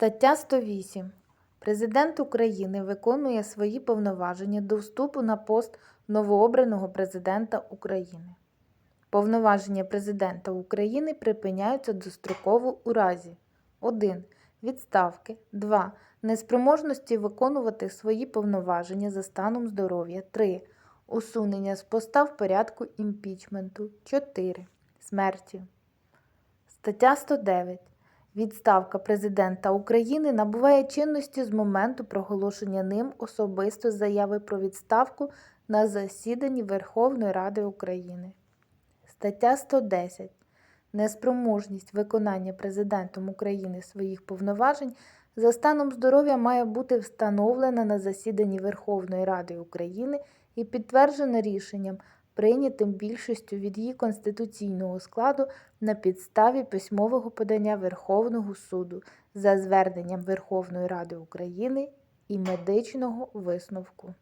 Стаття 108. Президент України виконує свої повноваження до вступу на пост новообраного Президента України. Повноваження Президента України припиняються достроково у разі 1. Відставки 2. Неспроможності виконувати свої повноваження за станом здоров'я 3. Усунення з поста в порядку імпічменту 4. Смерті. Стаття 109. Відставка Президента України набуває чинності з моменту проголошення ним особисто заяви про відставку на засіданні Верховної Ради України. Стаття 110. Неспроможність виконання Президентом України своїх повноважень за станом здоров'я має бути встановлена на засіданні Верховної Ради України і підтверджена рішенням, прийнятим більшістю від її конституційного складу на підставі письмового подання Верховного суду за зверненням Верховної Ради України і медичного висновку.